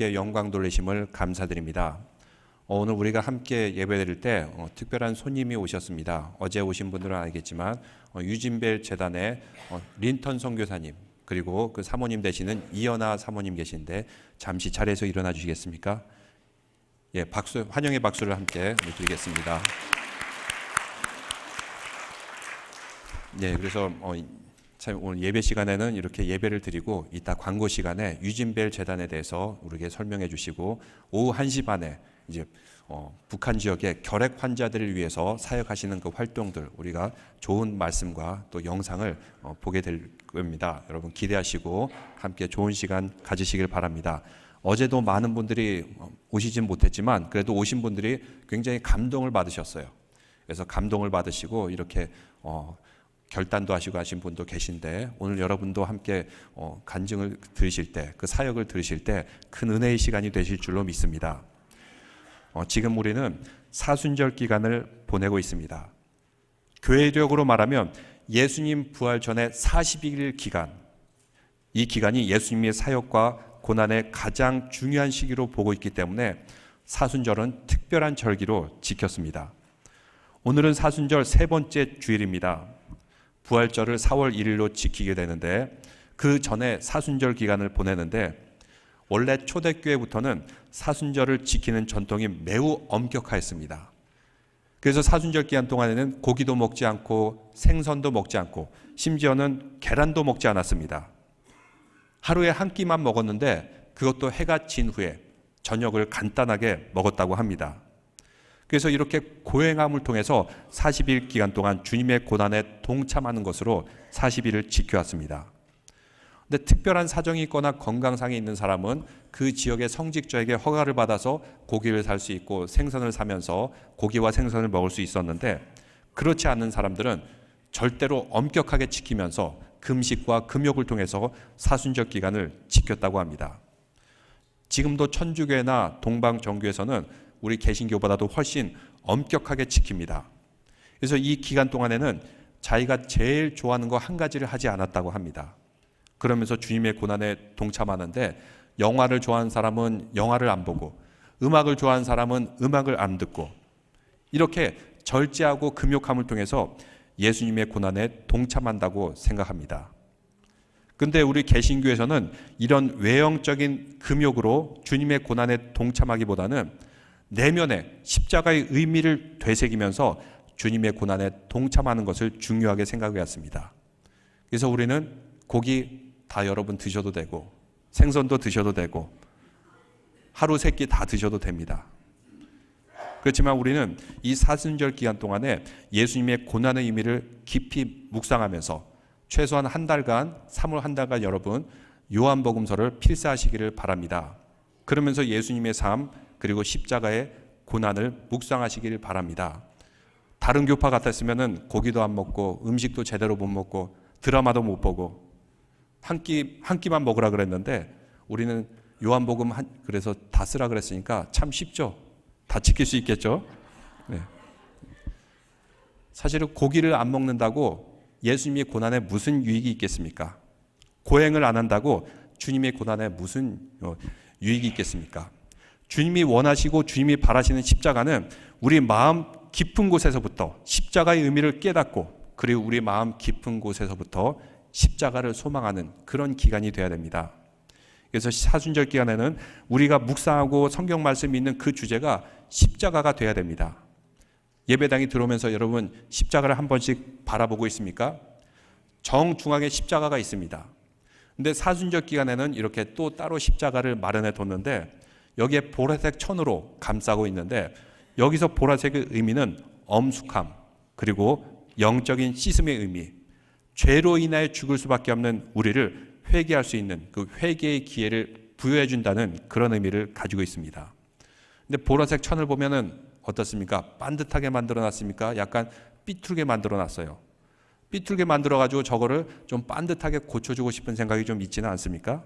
하나님께 영광 돌리심을 감사드립니다. 어, 오늘 우리가 함께 예배드릴 때 어, 특별한 손님이 오셨습니다. 어제 오신 분들은 알겠지만 어, 유진벨 재단의 어, 린턴 선교사님 그리고 그 사모님 되시는 이연아 사모님 계신데 잠시 자리에서 일어나 주시겠습니까? 예, 박수 환영의 박수를 함께 드리겠습니다. 네, 그래서 어, 참 오늘 예배 시간에는 이렇게 예배를 드리고 이따 광고 시간에 유진벨 재단에 대해서 우리에게 설명해 주시고 오후 1시 반에 이제 어, 북한 지역의 결핵 환자들을 위해서 사역하시는 그 활동들 우리가 좋은 말씀과 또 영상을 어, 보게 될 겁니다. 여러분 기대하시고 함께 좋은 시간 가지시길 바랍니다. 어제도 많은 분들이 어, 오시진 못했지만 그래도 오신 분들이 굉장히 감동을 받으셨어요. 그래서 감동을 받으시고 이렇게 어, 결단도 하시고 하신 분도 계신데 오늘 여러분도 함께 어, 간증을 들으실 때 그 사역을 들으실 때 큰 은혜의 시간이 되실 줄로 믿습니다. 어, 지금 우리는 사순절 기간을 보내고 있습니다. 교회적으로 말하면 예수님 부활 전에 40일 기간, 이 기간이 예수님의 사역과 고난의 가장 중요한 시기로 보고 있기 때문에 사순절은 특별한 절기로 지켰습니다. 오늘은 사순절 세 번째 주일입니다. 부활절을 4월 1일로 지키게 되는데 그 전에 사순절 기간을 보내는데 원래 초대교회부터는 사순절을 지키는 전통이 매우 엄격하였습니다. 그래서 사순절 기간 동안에는 고기도 먹지 않고 생선도 먹지 않고 심지어는 계란도 먹지 않았습니다. 하루에 한 끼만 먹었는데 그것도 해가 진 후에 저녁을 간단하게 먹었다고 합니다. 그래서 이렇게 고행함을 통해서 40일 기간 동안 주님의 고난에 동참하는 것으로 40일을 지켜왔습니다. 근데 특별한 사정이 있거나 건강상에 있는 사람은 그 지역의 성직자에게 허가를 받아서 고기를 살 수 있고 생선을 사면서 고기와 생선을 먹을 수 있었는데 그렇지 않은 사람들은 절대로 엄격하게 지키면서 금식과 금욕을 통해서 사순절 기간을 지켰다고 합니다. 지금도 천주교회나 동방정교에서는 우리 개신교보다도 훨씬 엄격하게 지킵니다. 그래서 이 기간 동안에는 자기가 제일 좋아하는 거 한 가지를 하지 않았다고 합니다. 그러면서 주님의 고난에 동참하는데 영화를 좋아하는 사람은 영화를 안 보고 음악을 좋아하는 사람은 음악을 안 듣고 이렇게 절제하고 금욕함을 통해서 예수님의 고난에 동참한다고 생각합니다. 근데 우리 개신교에서는 이런 외형적인 금욕으로 주님의 고난에 동참하기보다는 내면의 십자가의 의미를 되새기면서 주님의 고난에 동참하는 것을 중요하게 생각해 왔습니다. 그래서 우리는 고기 다 여러분 드셔도 되고 생선도 드셔도 되고 하루 세 끼 다 드셔도 됩니다. 그렇지만 우리는 이 사순절 기간 동안에 예수님의 고난의 의미를 깊이 묵상하면서 최소한 한 달간, 3월 한 달간 여러분 요한복음서를 필사하시기를 바랍니다. 그러면서 예수님의 삶 그리고 십자가의 고난을 묵상하시기를 바랍니다. 다른 교파 같았으면은 고기도 안 먹고 음식도 제대로 못 먹고 드라마도 못 보고 한 끼 한 끼만 먹으라 그랬는데 우리는 요한복음 한 그래서 다 쓰라 그랬으니까 참 쉽죠. 다 지킬 수 있겠죠. 네. 사실은 고기를 안 먹는다고 예수님의 고난에 무슨 유익이 있겠습니까? 고행을 안 한다고 주님의 고난에 무슨 어, 유익이 있겠습니까? 주님이 원하시고 주님이 바라시는 십자가는 우리 마음 깊은 곳에서부터 십자가의 의미를 깨닫고 그리고 우리 마음 깊은 곳에서부터 십자가를 소망하는 그런 기간이 되어야 됩니다. 그래서 사순절 기간에는 우리가 묵상하고 성경 말씀이 있는 그 주제가 십자가가 되어야 됩니다. 예배당이 들어오면서 여러분 십자가를 한 번씩 바라보고 있습니까? 정중앙에 십자가가 있습니다. 근데 사순절 기간에는 이렇게 또 따로 십자가를 마련해 뒀는데 여기에 보라색 천으로 감싸고 있는데 여기서 보라색의 의미는 엄숙함 그리고 영적인 씻음의 의미 죄로 인하여 죽을 수밖에 없는 우리를 회개할 수 있는 그 회개의 기회를 부여해 준다는 그런 의미를 가지고 있습니다. 근데 보라색 천을 보면은 어떻습니까? 반듯하게 만들어 놨습니까? 약간 삐뚤게 만들어 놨어요. 삐뚤게 만들어 가지고 저거를 좀 반듯하게 고쳐 주고 싶은 생각이 좀 있지는 않습니까?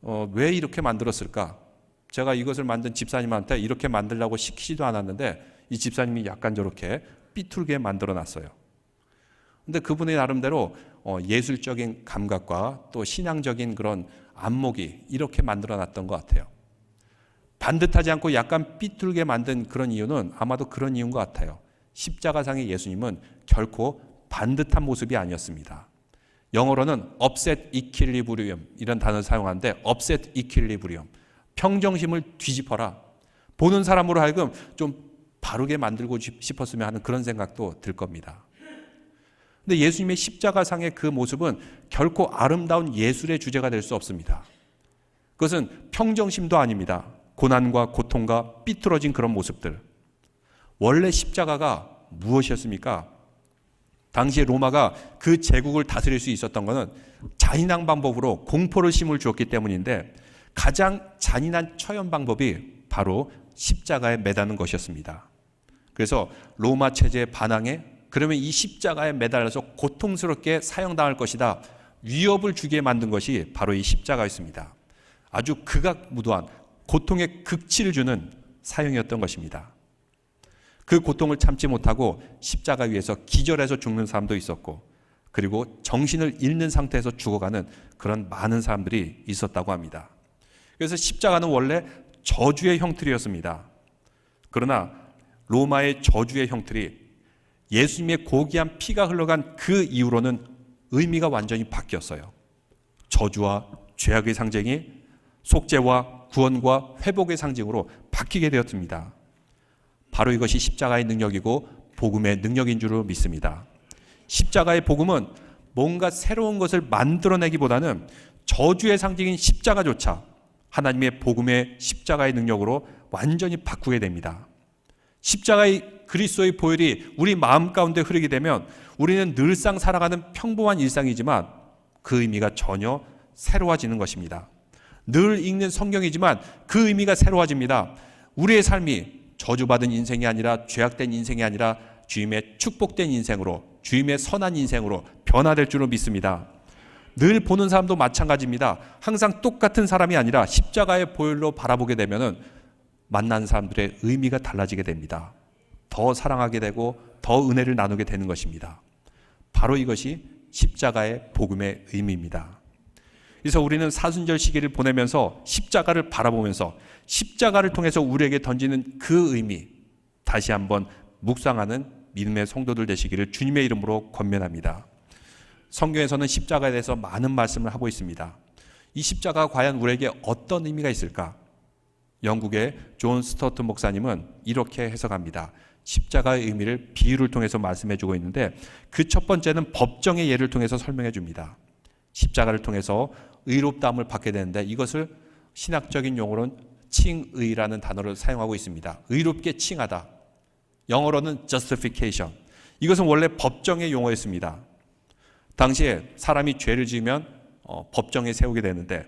어, 왜 이렇게 만들었을까? 제가 이것을 만든 집사님한테 이렇게 만들라고 시키지도 않았는데 이 집사님이 약간 저렇게 삐뚤게 만들어 놨어요. 근데 그분의 나름대로 어, 예술적인 감각과 또 신앙적인 그런 안목이 이렇게 만들어 놨던 것 같아요. 반듯하지 않고 약간 삐뚤게 만든 그런 이유는 아마도 그런 이유인 것 같아요. 십자가상의 예수님은 결코 반듯한 모습이 아니었습니다. 영어로는 upset equilibrium 이런 단어를 사용하는데 upset equilibrium 평정심을 뒤집어라 보는 사람으로 하여금 좀 바르게 만들고 싶었으면 하는 그런 생각도 들 겁니다. 근데 예수님의 십자가상의 그 모습은 결코 아름다운 예술의 주제가 될 수 없습니다. 그것은 평정심도 아닙니다. 고난과 고통과 삐뚤어진 그런 모습들. 원래 십자가가 무엇이었습니까? 당시에 로마가 그 제국을 다스릴 수 있었던 것은 잔인한 방법으로 공포를 심을 주었기 때문인데 가장 잔인한 처형 방법이 바로 십자가에 매다는 것이었습니다. 그래서 로마 체제에 반항해 그러면 이 십자가에 매달려서 고통스럽게 사형당할 것이다. 위협을 주게 만든 것이 바로 이 십자가였습니다. 아주 극악무도한 고통의 극치를 주는 사형이었던 것입니다. 그 고통을 참지 못하고 십자가 위에서 기절해서 죽는 사람도 있었고 그리고 정신을 잃는 상태에서 죽어가는 그런 많은 사람들이 있었다고 합니다. 그래서 십자가는 원래 저주의 형틀이었습니다. 그러나 로마의 저주의 형틀이 예수님의 고귀한 피가 흘러간 그 이후로는 의미가 완전히 바뀌었어요. 저주와 죄악의 상징이 속죄와 구원과 회복의 상징으로 바뀌게 되었습니다. 바로 이것이 십자가의 능력이고 복음의 능력인 줄로 믿습니다. 십자가의 복음은 뭔가 새로운 것을 만들어내기보다는 저주의 상징인 십자가조차 하나님의 복음의 십자가의 능력으로 완전히 바꾸게 됩니다. 십자가의 그리스도의 보혈이 우리 마음 가운데 흐르게 되면 우리는 늘상 살아가는 평범한 일상이지만 그 의미가 전혀 새로워지는 것입니다. 늘 읽는 성경이지만 그 의미가 새로워집니다. 우리의 삶이 저주받은 인생이 아니라 죄악된 인생이 아니라 주임의 축복된 인생으로 주임의 선한 인생으로 변화될 줄로 믿습니다. 늘 보는 사람도 마찬가지입니다. 항상 똑같은 사람이 아니라 십자가의 보혈로 바라보게 되면은 만난 사람들의 의미가 달라지게 됩니다. 더 사랑하게 되고 더 은혜를 나누게 되는 것입니다. 바로 이것이 십자가의 복음의 의미입니다. 그래서 우리는 사순절 시기를 보내면서 십자가를 바라보면서 십자가를 통해서 우리에게 던지는 그 의미 다시 한번 묵상하는 믿음의 성도들 되시기를 주님의 이름으로 권면합니다. 성경에서는 십자가에 대해서 많은 말씀을 하고 있습니다. 이 십자가가 과연 우리에게 어떤 의미가 있을까? 영국의 존 스터트 목사님은 이렇게 해석합니다. 십자가의 의미를 비유를 통해서 말씀해 주고 있는데 그 첫 번째는 법정의 예를 통해서 설명해 줍니다. 십자가를 통해서 의롭다함을 받게 되는데 이것을 신학적인 용어로는 칭의라는 단어를 사용하고 있습니다. 의롭게 칭하다. 영어로는 justification. 이것은 원래 법정의 용어였습니다. 당시에 사람이 죄를 지으면 어, 법정에 세우게 되는데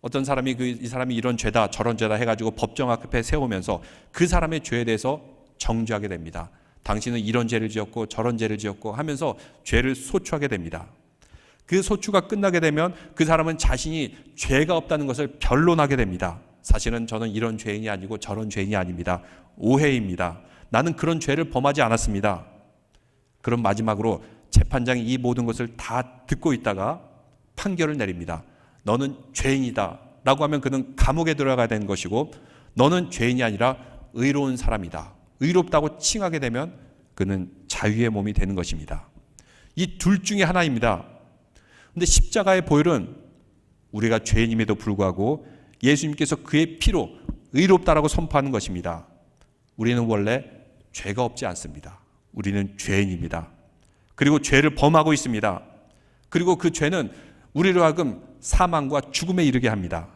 어떤 사람이 그 이 사람이 이런 죄다 저런 죄다 해가지고 법정 앞에 세우면서 그 사람의 죄에 대해서 정죄하게 됩니다. 당신은 이런 죄를 지었고 저런 죄를 지었고 하면서 죄를 소추하게 됩니다. 그 소추가 끝나게 되면 그 사람은 자신이 죄가 없다는 것을 변론하게 됩니다. 사실은 저는 이런 죄인이 아니고 저런 죄인이 아닙니다. 오해입니다. 나는 그런 죄를 범하지 않았습니다. 그럼 마지막으로 재판장이 이 모든 것을 다 듣고 있다가 판결을 내립니다. 너는 죄인이다. 라고 하면 그는 감옥에 들어가야 되는 것이고 너는 죄인이 아니라 의로운 사람이다. 의롭다고 칭하게 되면 그는 자유의 몸이 되는 것입니다. 이 둘 중에 하나입니다. 근데 십자가의 보혈은 우리가 죄인임에도 불구하고 예수님께서 그의 피로 의롭다라고 선포하는 것입니다. 우리는 원래 죄가 없지 않습니다. 우리는 죄인입니다. 그리고 죄를 범하고 있습니다. 그리고 그 죄는 우리로 하여금 사망과 죽음에 이르게 합니다.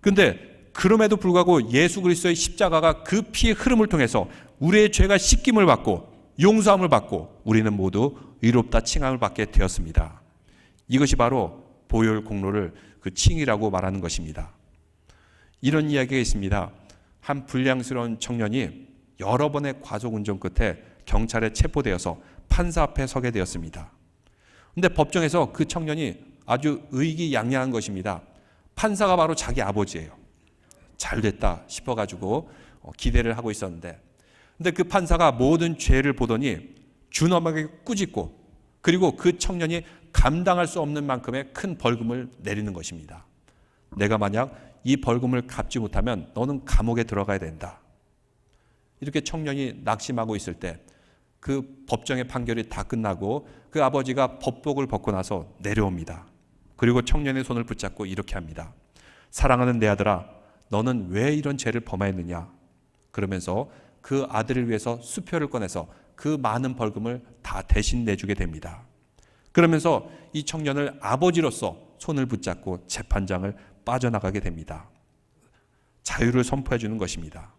근데 그럼에도 불구하고 예수 그리스도의 십자가가 그 피의 흐름을 통해서 우리의 죄가 씻김을 받고 용서함을 받고 우리는 모두 의롭다 칭함을 받게 되었습니다. 이것이 바로 보혈 공로를 그 칭이라고 말하는 것입니다. 이런 이야기가 있습니다. 한 불량스러운 청년이 여러 번의 과속 운전 끝에 경찰에 체포되어서 판사 앞에 서게 되었습니다. 근데 법정에서 그 청년이 아주 의기양양한 것입니다. 판사가 바로 자기 아버지예요. 잘 됐다 싶어 가지고 어, 기대를 하고 있었는데, 근데 그 판사가 모든 죄를 보더니 준엄하게 꾸짖고, 그리고 그 청년이 감당할 수 없는 만큼의 큰 벌금을 내리는 것입니다. 내가 만약 이 벌금을 갚지 못하면 너는 감옥에 들어가야 된다. 이렇게 청년이 낙심하고 있을 때 그 법정의 판결이 다 끝나고 그 아버지가 법복을 벗고 나서 내려옵니다. 그리고 청년의 손을 붙잡고 이렇게 합니다. 사랑하는 내 아들아, 너는 왜 이런 죄를 범하였느냐? 그러면서 그 아들을 위해서 수표를 꺼내서 그 많은 벌금을 다 대신 내주게 됩니다. 그러면서 이 청년을 아버지로서 손을 붙잡고 재판장을 빠져나가게 됩니다. 자유를 선포해 주는 것입니다.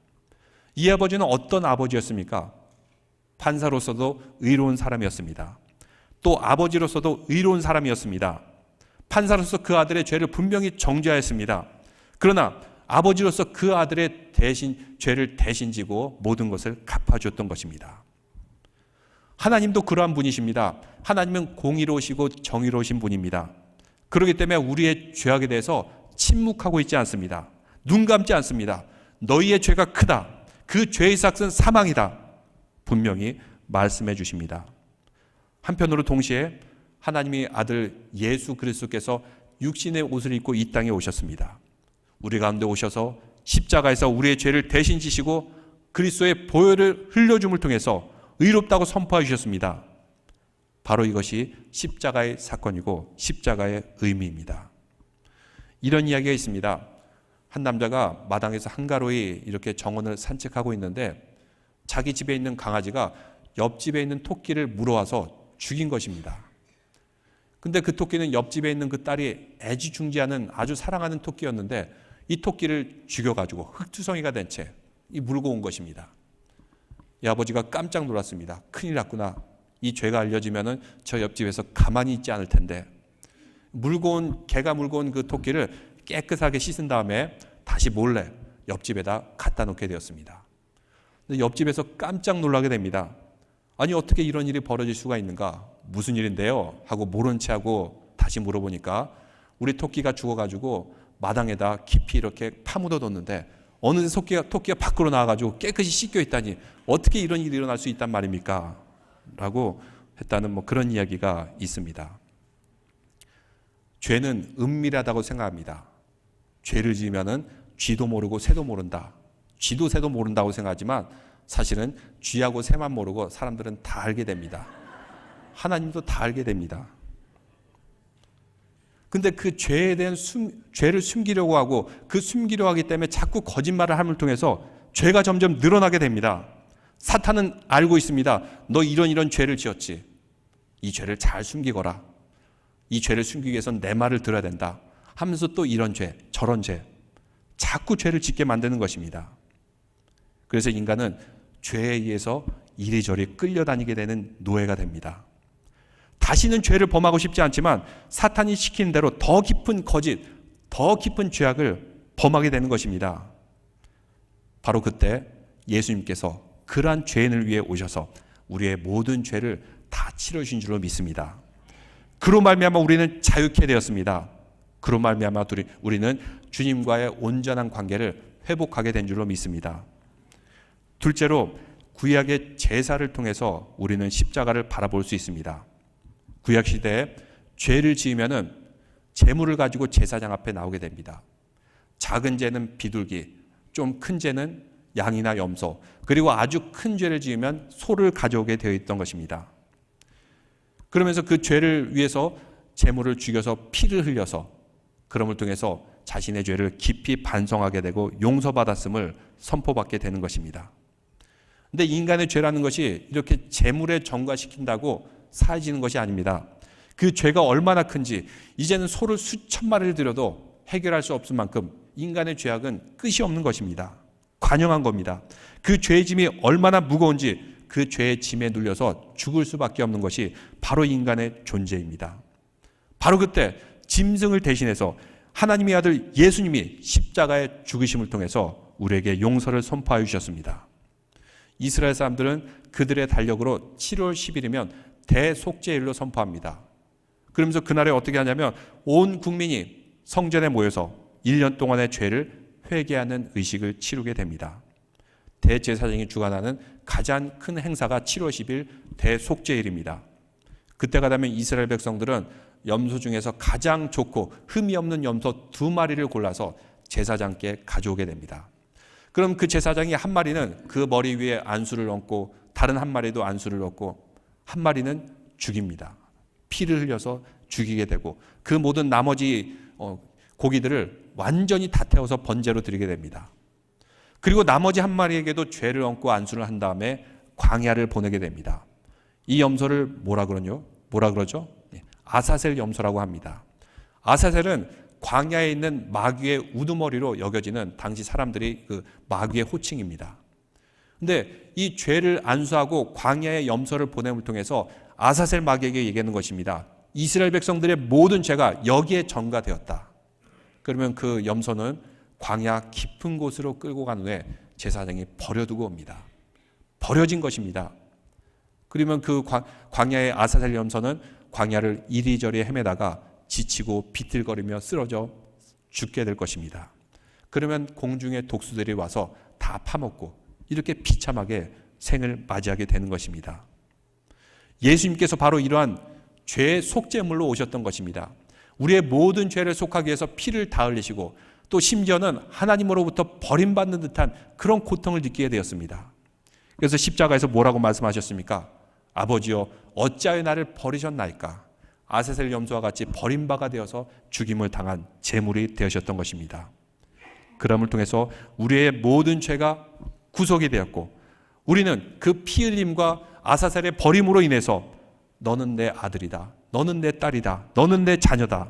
이 아버지는 어떤 아버지였습니까? 판사로서도 의로운 사람이었습니다. 또 아버지로서도 의로운 사람이었습니다. 판사로서 그 아들의 죄를 분명히 정죄하였습니다. 그러나 아버지로서 그 아들의 대신 죄를 대신 지고 모든 것을 갚아줬던 것입니다. 하나님도 그러한 분이십니다. 하나님은 공의로우시고 정의로우신 분입니다. 그렇기 때문에 우리의 죄악에 대해서 침묵하고 있지 않습니다. 눈 감지 않습니다. 너희의 죄가 크다. 그 죄의 삭은 사망이다. 분명히 말씀해 주십니다. 한편으로 동시에 하나님의 아들 예수 그리스도께서 육신의 옷을 입고 이 땅에 오셨습니다. 우리 가운데 오셔서 십자가에서 우리의 죄를 대신 지시고 그리스도의 보혈을 흘려줌을 통해서 의롭다고 선포해 주셨습니다. 바로 이것이 십자가의 사건이고 십자가의 의미입니다. 이런 이야기가 있습니다. 한 남자가 마당에서 한가로이 이렇게 정원을 산책하고 있는데 자기 집에 있는 강아지가 옆집에 있는 토끼를 물어와서 죽인 것입니다. 근데 그 토끼는 옆집에 있는 그 딸이 애지중지하는 아주 사랑하는 토끼였는데 이 토끼를 죽여가지고 흙투성이가 된 채 이 물고 온 것입니다. 이 아버지가 깜짝 놀랐습니다. 큰일 났구나. 이 죄가 알려지면은 저 옆집에서 가만히 있지 않을 텐데 물고 온 개가 물고 온 그 토끼를 깨끗하게 씻은 다음에 다시 몰래 옆집에다 갖다 놓게 되었습니다. 옆집에서 깜짝 놀라게 됩니다. 아니 어떻게 이런 일이 벌어질 수가 있는가? 무슨 일인데요? 하고 모른 채 하고 다시 물어보니까 우리 토끼가 죽어가지고 마당에다 깊이 이렇게 파묻어 뒀는데 어느새 토끼가, 토끼가 밖으로 나와가지고 깨끗이 씻겨 있다니 어떻게 이런 일이 일어날 수 있단 말입니까? 라고 했다는 뭐 그런 이야기가 있습니다. 죄는 은밀하다고 생각합니다. 죄를 지으면은 쥐도 모르고 새도 모른다. 쥐도 새도 모른다고 생각하지만 사실은 쥐하고 새만 모르고 사람들은 다 알게 됩니다. 하나님도 다 알게 됩니다. 근데 그 죄에 대한 숨, 죄를 숨기려고 하고 그 숨기려 하기 때문에 자꾸 거짓말을 함을 통해서 죄가 점점 늘어나게 됩니다. 사탄은 알고 있습니다. 너 이런 이런 죄를 지었지. 이 죄를 잘 숨기거라. 이 죄를 숨기기 위해서는 내 말을 들어야 된다. 하면서 또 이런 죄, 저런 죄. 자꾸 죄를 짓게 만드는 것입니다. 그래서 인간은 죄에 의해서 이리저리 끌려다니게 되는 노예가 됩니다. 다시는 죄를 범하고 싶지 않지만 사탄이 시키는 대로 더 깊은 거짓, 더 깊은 죄악을 범하게 되는 것입니다. 바로 그때 예수님께서 그러한 죄인을 위해 오셔서 우리의 모든 죄를 다 치러 주신 줄로 믿습니다. 그로 말미암아 우리는 자유케 되었습니다. 그로 말미암아 우리는 주님과의 온전한 관계를 회복하게 된 줄로 믿습니다. 둘째로 구약의 제사를 통해서 우리는 십자가를 바라볼 수 있습니다. 구약 시대에 죄를 지으면은 재물을 가지고 제사장 앞에 나오게 됩니다. 작은 죄는 비둘기, 좀 큰 죄는 양이나 염소, 그리고 아주 큰 죄를 지으면 소를 가져오게 되어 있던 것입니다. 그러면서 그 죄를 위해서 재물을 죽여서 피를 흘려서 그럼을 통해서 자신의 죄를 깊이 반성하게 되고 용서받았음을 선포받게 되는 것입니다. 근데 인간의 죄라는 것이 이렇게 재물에 전가시킨다고 사해지는 것이 아닙니다. 그 죄가 얼마나 큰지 이제는 소를 수천 마리를 들여도 해결할 수 없을 만큼 인간의 죄악은 끝이 없는 것입니다. 관영한 겁니다. 그 죄의 짐이 얼마나 무거운지 그 죄의 짐에 눌려서 죽을 수밖에 없는 것이 바로 인간의 존재입니다. 바로 그때 짐승을 대신해서 하나님의 아들 예수님이 십자가의 죽으심을 통해서 우리에게 용서를 선포하여 주셨습니다. 이스라엘 사람들은 그들의 달력으로 7월 10일이면 대속죄일로 선포합니다. 그러면서 그날에 어떻게 하냐면 온 국민이 성전에 모여서 1년 동안의 죄를 회개하는 의식을 치르게 됩니다. 대제사장이 주관하는 가장 큰 행사가 7월 10일 대속죄일입니다. 그때가 되면 이스라엘 백성들은 염소 중에서 가장 좋고 흠이 없는 염소 두 마리를 골라서 제사장께 가져오게 됩니다. 그럼 그 제사장이 한 마리는 그 머리 위에 안수를 얹고 다른 한 마리도 안수를 얹고 한 마리는 죽입니다. 피를 흘려서 죽이게 되고 그 모든 나머지 어, 고기들을 완전히 다 태워서 번제로 드리게 됩니다. 그리고 나머지 한 마리에게도 죄를 얹고 안수를 한 다음에 광야를 보내게 됩니다. 이 염소를 뭐라 그러죠? 뭐라 그러죠? 예, 아사셀 염소라고 합니다. 아사셀은 광야에 있는 마귀의 우두머리로 여겨지는 당시 사람들이 그 마귀의 호칭입니다. 근데 이 죄를 안수하고 광야의 염소를 보냄을 통해서 아사셀 마귀에게 얘기하는 것입니다. 이스라엘 백성들의 모든 죄가 여기에 전가되었다. 그러면 그 염소는 광야 깊은 곳으로 끌고 간 후에 제사장이 버려두고 옵니다. 버려진 것입니다. 그러면 그 광야의 아사셀 염소는 광야를 이리저리 헤매다가 지치고 비틀거리며 쓰러져 죽게 될 것입니다. 그러면 공중의 독수들이 와서 다 파먹고 이렇게 비참하게 생을 맞이하게 되는 것입니다. 예수님께서 바로 이러한 죄의 속죄물로 오셨던 것입니다. 우리의 모든 죄를 속하기 위해서 피를 다 흘리시고 또 심지어는 하나님으로부터 버림받는 듯한 그런 고통을 느끼게 되었습니다. 그래서 십자가에서 뭐라고 말씀하셨습니까? 아버지여 어찌하여 나를 버리셨나이까? 아세셀 염소와 같이 버림바가 되어서 죽임을 당한 제물이 되셨던 것입니다. 그럼을 통해서 우리의 모든 죄가 구속이 되었고 우리는 그 피 흘림과 아사셀의 버림으로 인해서 너는 내 아들이다. 너는 내 딸이다. 너는 내 자녀다.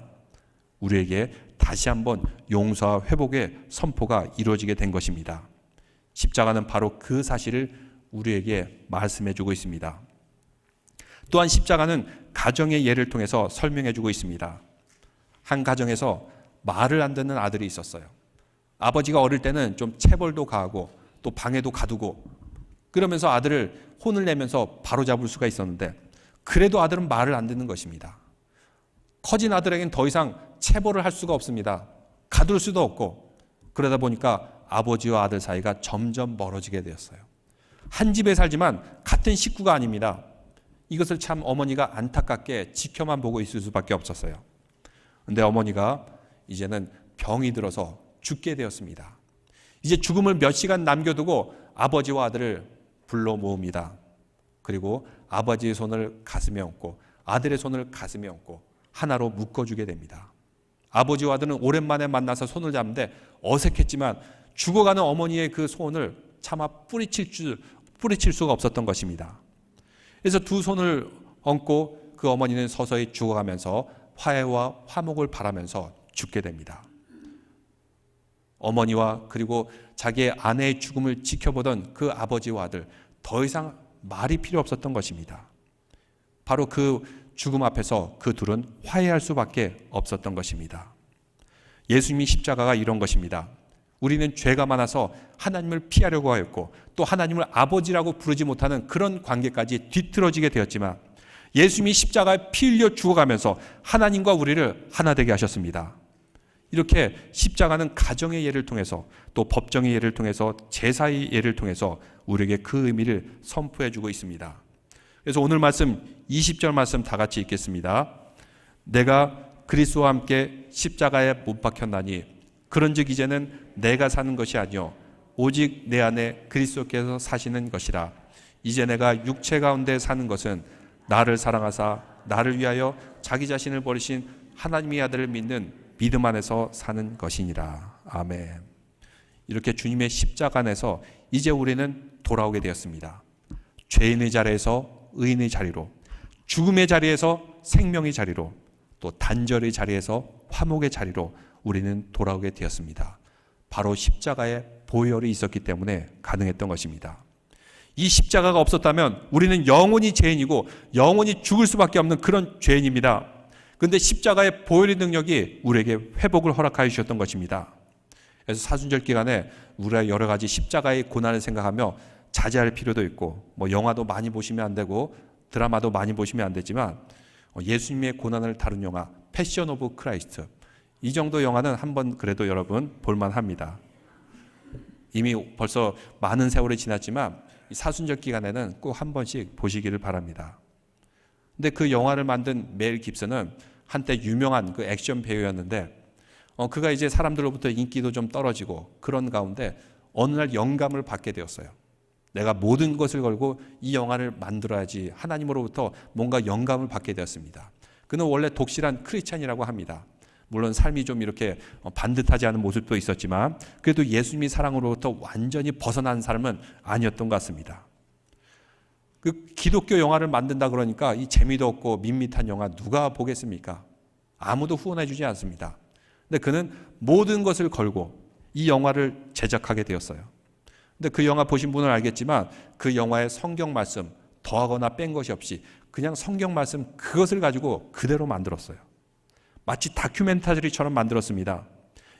우리에게 다시 한번 용서와 회복의 선포가 이루어지게 된 것입니다. 십자가는 바로 그 사실을 우리에게 말씀해 주고 있습니다. 또한 십자가는 가정의 예를 통해서 설명해 주고 있습니다. 한 가정에서 말을 안 듣는 아들이 있었어요. 아버지가 어릴 때는 좀 체벌도 가하고 또 방에도 가두고 그러면서 아들을 혼을 내면서 바로잡을 수가 있었는데 그래도 아들은 말을 안 듣는 것입니다. 커진 아들에겐 더 이상 체벌을 할 수가 없습니다. 가둘 수도 없고 그러다 보니까 아버지와 아들 사이가 점점 멀어지게 되었어요. 한 집에 살지만 같은 식구가 아닙니다. 이것을 참 어머니가 안타깝게 지켜만 보고 있을 수밖에 없었어요. 근데 어머니가 이제는 병이 들어서 죽게 되었습니다. 이제 죽음을 몇 시간 남겨두고 아버지와 아들을 불러 모읍니다. 그리고 아버지의 손을 가슴에 얹고 아들의 손을 가슴에 얹고 하나로 묶어주게 됩니다. 아버지와 아들은 오랜만에 만나서 손을 잡는데 어색했지만 죽어가는 어머니의 그 손을 차마 뿌리칠 줄 뿌리칠 수가 없었던 것입니다. 그래서 두 손을 얹고 그 어머니는 서서히 죽어가면서 화해와 화목을 바라면서 죽게 됩니다. 어머니와 그리고 자기의 아내의 죽음을 지켜보던 그 아버지와 아들 더 이상 말이 필요 없었던 것입니다. 바로 그 죽음 앞에서 그 둘은 화해할 수밖에 없었던 것입니다. 예수님이 십자가가 이런 것입니다. 우리는 죄가 많아서 하나님을 피하려고 하였고 또 하나님을 아버지라고 부르지 못하는 그런 관계까지 뒤틀어지게 되었지만 예수님이 십자가에 피 흘려 죽어가면서 하나님과 우리를 하나 되게 하셨습니다. 이렇게 십자가는 가정의 예를 통해서 또 법정의 예를 통해서 제사의 예를 통해서 우리에게 그 의미를 선포해 주고 있습니다. 그래서 오늘 말씀 20절 말씀 다 같이 읽겠습니다. 내가 그리스도와 함께 십자가에 못 박혔나니 그런즉 이제는 내가 사는 것이 아니요 오직 내 안에 그리스도께서 사시는 것이라 이제 내가 육체 가운데 사는 것은 나를 사랑하사 나를 위하여 자기 자신을 버리신 하나님의 아들을 믿는 믿음 안에서 사는 것이니라. 아멘. 이렇게 주님의 십자가 안에서 이제 우리는 돌아오게 되었습니다. 죄인의 자리에서 의인의 자리로, 죽음의 자리에서 생명의 자리로, 또 단절의 자리에서 화목의 자리로 우리는 돌아오게 되었습니다. 바로 십자가의 보혈이 있었기 때문에 가능했던 것입니다. 이 십자가가 없었다면 우리는 영원히 죄인이고 영원히 죽을 수밖에 없는 그런 죄인입니다. 그런데 십자가의 보혈의 능력이 우리에게 회복을 허락하여 주셨던 것입니다. 그래서 사순절 기간에 우리가 여러 가지 십자가의 고난을 생각하며 자제할 필요도 있고 뭐 영화도 많이 보시면 안 되고 드라마도 많이 보시면 안 되지만 어, 예수님의 고난을 다룬 영화 패션 오브 크라이스트 이 정도 영화는 한번 그래도 여러분 볼만 합니다. 이미 벌써 많은 세월이 지났지만 사순절 기간에는 꼭 한 번씩 보시기를 바랍니다. 근데 그 영화를 만든 멜 깁슨은 한때 유명한 그 액션 배우였는데 어, 그가 이제 사람들로부터 인기도 좀 떨어지고 그런 가운데 어느 날 영감을 받게 되었어요. 내가 모든 것을 걸고 이 영화를 만들어야지 하나님으로부터 뭔가 영감을 받게 되었습니다. 그는 원래 독실한 크리스찬이라고 합니다. 물론 삶이 좀 이렇게 어, 반듯하지 않은 모습도 있었지만 그래도 예수님이 사랑으로부터 완전히 벗어난 삶은 아니었던 것 같습니다. 그 기독교 영화를 만든다 그러니까 이 재미도 없고 밋밋한 영화 누가 보겠습니까? 아무도 후원해 주지 않습니다. 근데 그는 모든 것을 걸고 이 영화를 제작하게 되었어요. 근데 그 영화 보신 분은 알겠지만 그 영화의 성경 말씀 더하거나 뺀 것이 없이 그냥 성경 말씀 그것을 가지고 그대로 만들었어요. 마치 다큐멘터리처럼 만들었습니다.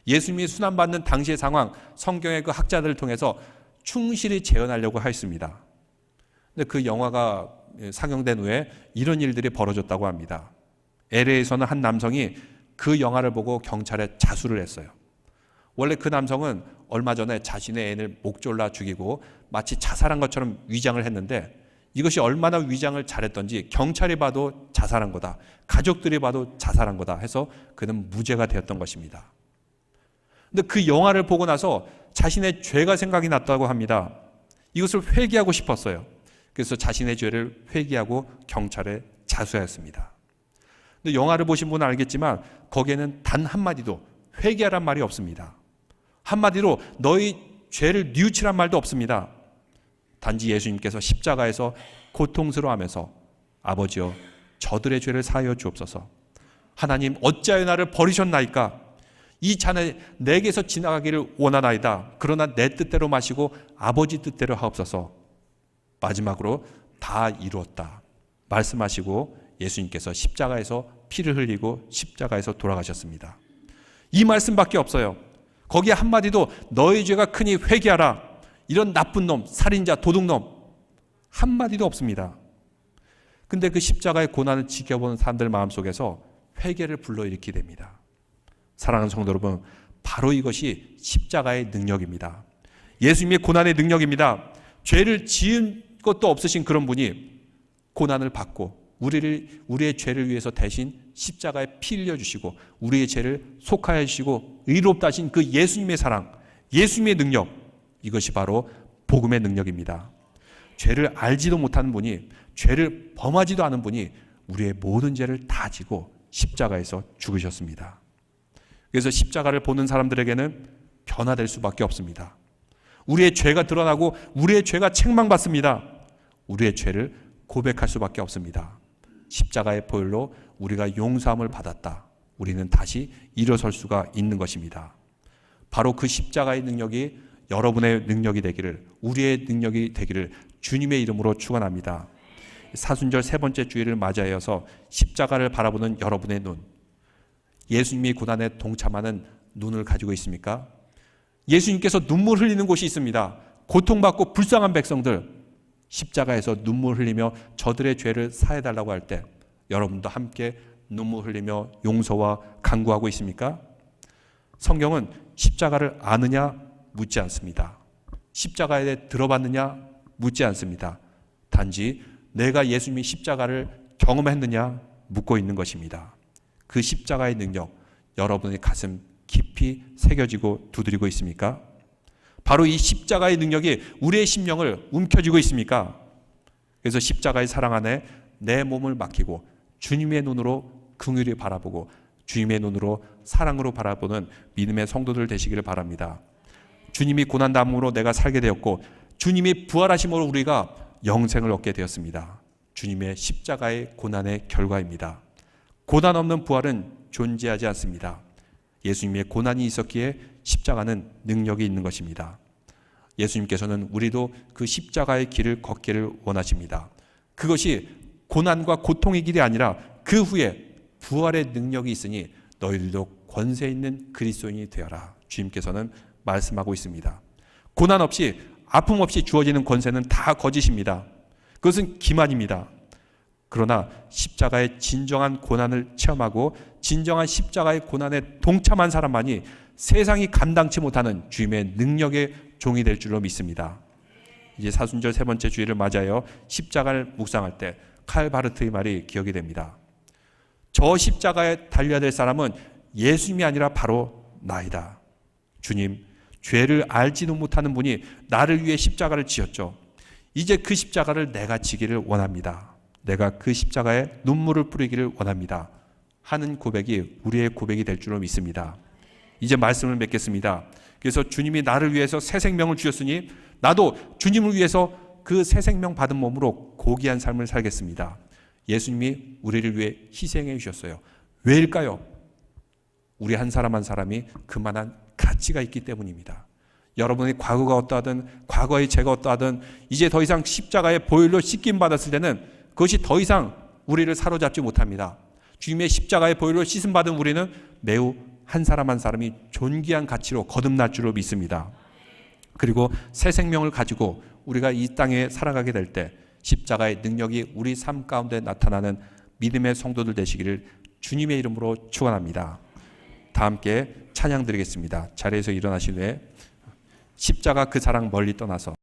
예수님이 순환받는 당시의 상황, 성경의 그 학자들을 통해서 충실히 재현하려고 했습니다. 근데 그 영화가 상영된 후에 이런 일들이 벌어졌다고 합니다. LA에서는 한 남성이 그 영화를 보고 경찰에 자수를 했어요. 원래 그 남성은 얼마 전에 자신의 애를 목 졸라 죽이고 마치 자살한 것처럼 위장을 했는데 이것이 얼마나 위장을 잘했던지 경찰이 봐도 자살한 거다. 가족들이 봐도 자살한 거다 해서 그는 무죄가 되었던 것입니다. 근데 그 영화를 보고 나서 자신의 죄가 생각이 났다고 합니다. 이것을 회개하고 싶었어요. 그래서 자신의 죄를 회개하고 경찰에 자수하였습니다. 근데 영화를 보신 분은 알겠지만 거기에는 단 한마디도 회개하란 말이 없습니다. 한마디로 너희 죄를 뉘우치란 말도 없습니다. 단지 예수님께서 십자가에서 고통스러워하면서 아버지여 저들의 죄를 사하여 주옵소서. 하나님 어찌하여 나를 버리셨나이까? 이 잔에 내게서 지나가기를 원하나이다. 그러나 내 뜻대로 마시고 아버지 뜻대로 하옵소서. 마지막으로 다 이루었다. 말씀하시고 예수님께서 십자가에서 피를 흘리고 십자가에서 돌아가셨습니다. 이 말씀밖에 없어요. 거기에 한마디도 너희 죄가 크니 회개하라. 이런 나쁜 놈, 살인자, 도둑놈 한마디도 없습니다. 근데 그 십자가의 고난을 지켜보는 사람들 마음속에서 회개를 불러일으키게 됩니다. 사랑하는 성도 여러분, 바로 이것이 십자가의 능력입니다. 예수님의 고난의 능력입니다. 죄를 지은 것도 없으신 그런 분이 고난을 받고 우리를 우리의 죄를 위해서 대신 십자가에 피 흘려 주시고 우리의 죄를 속하여 주시고 의롭다 하신 그 예수님의 사랑, 예수님의 능력 이것이 바로 복음의 능력입니다. 죄를 알지도 못하는 분이 죄를 범하지도 않은 분이 우리의 모든 죄를 다 지고 십자가에서 죽으셨습니다. 그래서 십자가를 보는 사람들에게는 변화될 수밖에 없습니다. 우리의 죄가 드러나고 우리의 죄가 책망받습니다. 우리의 죄를 고백할 수밖에 없습니다. 십자가의 보혈로 우리가 용서함을 받았다. 우리는 다시 일어설 수가 있는 것입니다. 바로 그 십자가의 능력이 여러분의 능력이 되기를 우리의 능력이 되기를 주님의 이름으로 축원합니다. 사순절 세 번째 주일을 맞이하여서 십자가를 바라보는 여러분의 눈 예수님이 고난에 동참하는 눈을 가지고 있습니까? 예수님께서 눈물 흘리는 곳이 있습니다. 고통받고 불쌍한 백성들 십자가에서 눈물 흘리며 저들의 죄를 사해 달라고 할 때 여러분도 함께 눈물 흘리며 용서와 간구하고 있습니까? 성경은 십자가를 아느냐 묻지 않습니다. 십자가에 들어봤느냐 묻지 않습니다. 단지 내가 예수님이 십자가를 경험했느냐 묻고 있는 것입니다. 그 십자가의 능력 여러분의 가슴 깊이 새겨지고 두드리고 있습니까? 바로 이 십자가의 능력이 우리의 심령을 움켜쥐고 있습니까? 그래서 십자가의 사랑 안에 내 몸을 맡기고 주님의 눈으로 긍휼히 바라보고 주님의 눈으로 사랑으로 바라보는 믿음의 성도들 되시기를 바랍니다. 주님이 고난 담으로 내가 살게 되었고 주님이 부활하심으로 우리가 영생을 얻게 되었습니다. 주님의 십자가의 고난의 결과입니다. 고난 없는 부활은 존재하지 않습니다. 예수님의 고난이 있었기에 십자가는 능력이 있는 것입니다. 예수님께서는 우리도 그 십자가의 길을 걷기를 원하십니다. 그것이 고난과 고통의 길이 아니라 그 후에 부활의 능력이 있으니 너희들도 권세 있는 그리스도인이 되어라. 주님께서는 말씀하고 있습니다. 고난 없이 아픔 없이 주어지는 권세는 다 거짓입니다. 그것은 기만입니다. 그러나 십자가의 진정한 고난을 체험하고 진정한 십자가의 고난에 동참한 사람만이 세상이 감당치 못하는 주님의 능력의 종이 될 줄로 믿습니다. 이제 사순절 세 번째 주일을 맞아요. 십자가를 묵상할 때 칼바르트의 말이 기억이 됩니다. 저 십자가에 달려야 될 사람은 예수님이 아니라 바로 나이다. 주님, 죄를 알지도 못하는 분이 나를 위해 십자가를 지었죠. 이제 그 십자가를 내가 지기를 원합니다. 내가 그 십자가에 눈물을 뿌리기를 원합니다. 하는 고백이 우리의 고백이 될 줄로 믿습니다. 이제 말씀을 맺겠습니다. 그래서 주님이 나를 위해서 새 생명을 주셨으니 나도 주님을 위해서 그 새 생명 받은 몸으로 고귀한 삶을 살겠습니다. 예수님이 우리를 위해 희생해 주셨어요. 왜일까요? 우리 한 사람 한 사람이 그만한 가치가 있기 때문입니다. 여러분의 과거가 어떠하든 과거의 죄가 어떠하든 이제 더 이상 십자가의 보혈로 씻김 받았을 때는 그것이 더 이상 우리를 사로잡지 못합니다. 주님의 십자가의 보혈로 씻음 받은 우리는 매우 한 사람 한 사람이 존귀한 가치로 거듭날 줄로 믿습니다. 그리고 새 생명을 가지고 우리가 이 땅에 살아가게 될 때 십자가의 능력이 우리 삶 가운데 나타나는 믿음의 성도들 되시기를 주님의 이름으로 축원합니다. 다 함께 찬양 드리겠습니다. 자리에서 일어나신 후에 십자가 그 사랑 멀리 떠나서